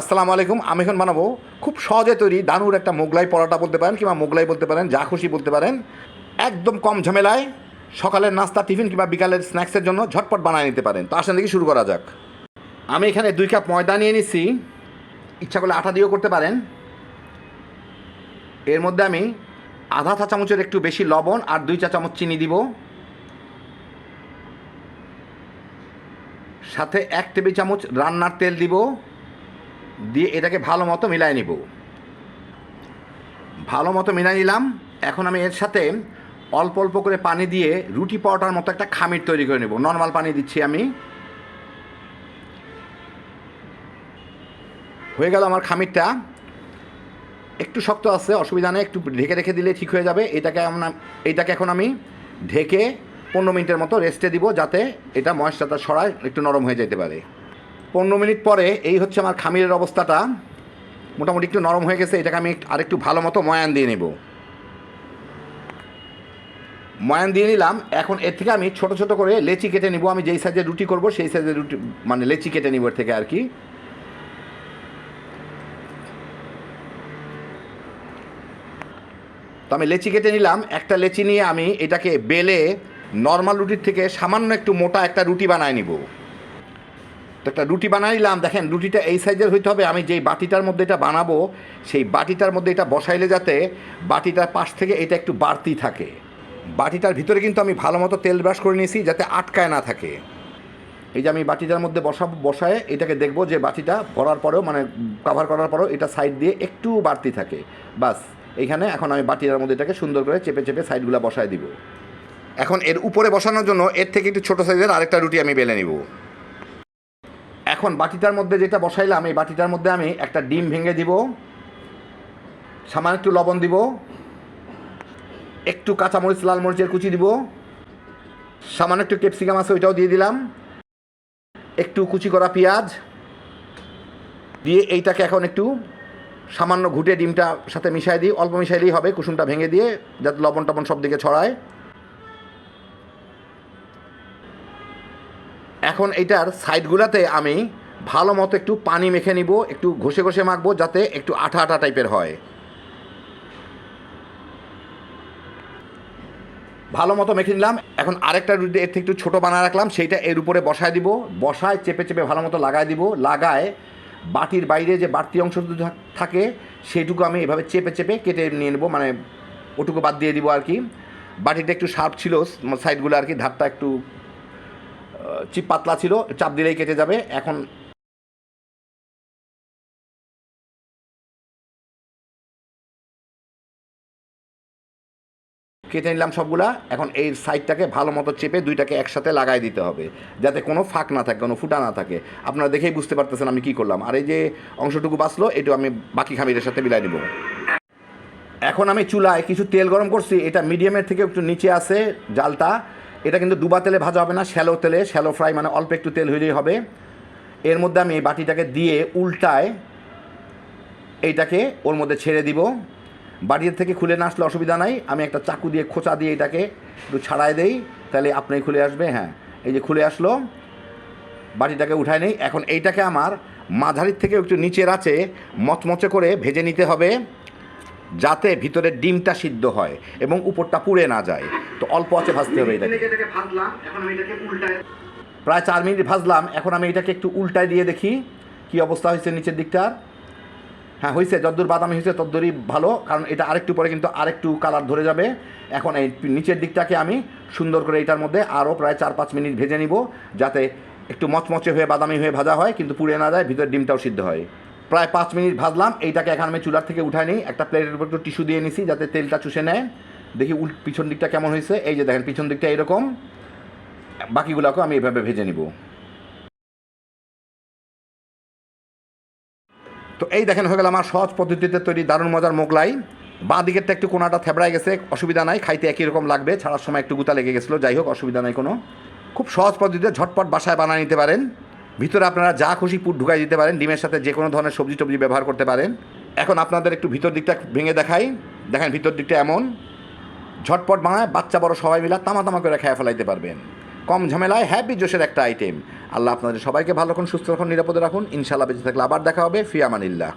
আসসালামু আলাইকুম, আমি এখন বানাবো খুব সহজে তৈরি দানুর একটা মোগলাই পরোটা বলতে পারেন কিংবা মোগলাই বলতে পারেন, যা খুশি বলতে পারেন। একদম কম ঝামেলায় সকালের নাস্তা, টিফিন কিংবা বিকালের স্ন্যাক্সের জন্য ঝটপট বানিয়ে নিতে পারেন। তো আসেন দেখি শুরু করা যাক। আমি এখানে দুই কাপ ময়দা নিয়ে নিচ্ছি ইচ্ছা করলে আটা দিয়েও করতে পারেন। এর মধ্যে আমি আধা চা চামচের একটু বেশি লবণ আর দুই চা চামচ চিনি দিব। সাথে এক টেবিল চামচ রান্নার তেল দিব। দিয়ে এটাকে ভালো মতো মিলাই নিব। ভালো মতো মিলাই নিলাম। এখন আমি এর সাথে অল্প অল্প করে পানি দিয়ে রুটি পরোটার মতো একটা খামির তৈরি করে নেব। নর্মাল পানি দিচ্ছি আমি। হয়ে গেল আমার খামিরটা। একটু শক্ত আছে, অসুবিধা নেই, একটু ঢেকে রেখে দিলে ঠিক হয়ে যাবে। এটাকে আমরা এইটাকে এখন আমি ঢেকে পনেরো মিনিটের মতো রেস্টে দিব যাতে এটা ময়েশ্চারটা সরায় একটু নরম হয়ে যেতে পারে। পনেরো মিনিট পরে এই হচ্ছে আমার খামিরের অবস্থাটা। মোটামুটি একটু নরম হয়ে গেছে, এটাকে আমি আরেকটু ভালো মতো ময়ান দিয়ে নেব। ময়ান দিয়ে নিলাম। এখন এর থেকে আমি ছোট ছোট করে লেচি কেটে নিব। আমি যেই সাইজের রুটি করব, সেই সাইজের রুটি মানে লেচি কেটে নিব এর থেকে আর কি। তো আমি লেচি কেটে নিলাম। একটা লেচি নিয়ে আমি এটাকে বেলে নর্মাল রুটির থেকে সামান্য একটু মোটা একটা রুটি বানায় নিব। তো একটা রুটি বানাই নিলাম দেখেন, রুটিটা এই সাইজের হইতে হবে। আমি যেই বাটিটার মধ্যে এটা বানাবো, সেই বাটিটার মধ্যে এটা বসাইলে যাতে বাটিটার পাশ থেকে এটা একটু বাড়তি থাকে। বাটিটার ভিতরে কিন্তু আমি ভালো মতো তেল ব্রাশ করে নিয়েছি যাতে আটকায় না থাকে। এই যে আমি বাটিটার মধ্যে বসা বসায় এটাকে দেখব যে বাটিটা ভরার পরেও মানে কভার করার পরেও এটা সাইড দিয়ে একটু বাড়তি থাকে। বাস এইখানে এখন আমি বাটিটার মধ্যে এটাকে সুন্দর করে চেপে চেপে সাইডগুলো বসায় দিব। এখন এর উপরে বসানোর জন্য এর থেকে একটু ছোটো সাইজের আরেকটা রুটি আমি বেলে নিব। এখন বাটিটার মধ্যে যেটা বসাইলাম, এই বাটিটার মধ্যে আমি একটা ডিম ভেঙে দিব, সামান্য একটু লবণ দিব, একটু কাঁচামরিচ, লাল মরিচের কুচি দিব, সামান্য একটু ক্যাপসিকাম আছে ওইটাও দিয়ে দিলাম, একটু কুচি করা পেঁয়াজ, দিয়ে এইটাকে এখন একটু সামান্য ঘুটে ডিমটা সাথে মিশাই দিই, অল্প মিশাইলেই হবে, কুসুমটা ভেঙে দিয়ে, যাতে লবণ টবণ সব দিকে ছড়ায়। এখন এইটার সাইডগুলোতে আমি ভালো মতো একটু পানি মেখে নিব, একটু ঘষে ঘষে মাখবো যাতে একটু আঠা আঠা টাইপের হয়। ভালো মতো মেখে নিলাম। এখন আরেকটা রুটি এর থেকে একটু ছোটো বানায় রাখলাম, সেইটা এর উপরে বসায় দিব। বসায় চেপে চেপে ভালো মতো লাগায় দিব। লাগায় বাটির বাইরে যে বাড়তি অংশ থাকে সেটুকু আমি এভাবে চেপে চেপে কেটে নিয়ে নেব মানে ওটুকু বাদ দিয়ে দিব আর কি। বাটিটা একটু শার্প ছিল সাইডগুলো আর কি, ধারটা একটু চিপ পাতলা ছিল, চাপ দিলেই কেটে যাবে। এখন কেটে নিলাম সবগুলা। এখন এই সাইডটাকে ভালো মতো চেপে দুইটাকে একসাথে লাগাই দিতে হবে, যাতে কোনো ফাঁক না থাকে, কোনো ফুটা না থাকে। আপনারা দেখেই বুঝতে পারতেছেন আমি কি করলাম। আর এই যে অংশটুকু বাঁচলো, এটু আমি বাকি খামিরের সাথে মিলাই দিব এখন আমি চুলায় কিছু তেল গরম করছি, এটা মিডিয়ামের থেকে একটু নিচে আছে জালটা। এটা কিন্তু ডুবা তেলে ভাজা হবে না, শ্যালো তেলে, শ্যালো ফ্রাই মানে অল্প একটু তেল হইলেই হবে। এর মধ্যে আমি এই বাটিটাকে দিয়ে উল্টায় এইটাকে ওর মধ্যে ছেড়ে দিব। বাড়ির থেকে খুলে না আসলে অসুবিধা নাই, আমি একটা চাকু দিয়ে খোঁচা দিয়ে এটাকে একটু ছাড়াই দেই, তাহলে আপনি খুলে আসবে হ্যাঁ। এই যে খুলে আসলো, বাটিটাকে উঠায় নেই। এখন এইটাকে আমার মাঝারির থেকে একটু নিচের আছে, মচমচে করে ভেজে নিতে হবে। যাতে ভিতরে ডিমটা সিদ্ধ হয় এবং উপরটা পুড়ে না যায়। তো অল্প আছে ভাজতে হবে এটাকে। প্রায় চার মিনিট ভাজলাম এখন আমি এটাকে একটু উল্টায় দিয়ে দেখি কি অবস্থা হয়েছে নিচের দিকটার হ্যাঁ হয়েছে যদ্দূর বাদামি হয়েছে তদ্দূরই ভালো কারণ এটা আরেকটু পরে কিন্তু আরেকটু কালার ধরে যাবে। এখন এই নিচের দিকটাকে আমি সুন্দর করে এটার মধ্যে আরও প্রায় চার পাঁচ মিনিট ভেজে নিব যাতে একটু মচমচে হয়ে বাদামি হয়ে ভাজা হয় কিন্তু পুড়ে না যায় ভিতরে ডিমটাও সিদ্ধ হয়। প্রায় পাঁচ মিনিট ভাজলাম। এইটাকে এখন আমি চুলার থেকে উঠাই নিই। একটা প্লেটের উপর একটু টিস্যু দিয়ে নিছি যাতে তেলটা চুষে নেয়। দেখি উল পিছন দিকটা কেমন হয়েছে। এই যে দেখেন, পিছন দিকটা এরকম। বাকিগুলোকেও আমি এভাবে ভেজে নিব। তো এই দেখেন, হয়ে গেল আমার সহজ পদ্ধতিতে তৈরি দারুণ মজার মোগলাই। বাঁ দিকেরটা একটু কোনাটা থেবড়ায় গেছে, অসুবিধা নাই। খাইতে একই রকম লাগবে। ছাড়ার সময় একটু গুতা লেগে গেছিল। যাই হোক, অসুবিধা নাই কোনো। খুব সহজ পদ্ধতিতে ঝটপট বাসায় বানিয়ে নিতে পারেন। ভিতরে আপনারা যা খুশি পুট ঢুকাই দিতে পারেন, ডিমের সাথে যে কোনো ধরনের সবজি টবজি ব্যবহার করতে পারেন। এখন আপনাদের একটু ভিতর দিকটা ভেঙে দেখাই। দেখেন ভিতর দিকটা এমন। ঝটপট বানায়, বাচ্চা বড় সবাই মিলা তামা তামা করে খেয়ে ফেলাইতে পারবেন। কম ঝামেলায় হ্যাপি জোশের একটা আইটেম আল্লাহ আপনাদের সবাইকে ভালো রাখুন, সুস্থ রাখুন, নিরাপদে রাখুন। ইনশাল্লাহ বেঁচে থাকলে আবার দেখা হবে। ফিয়ামানিল্লাহ।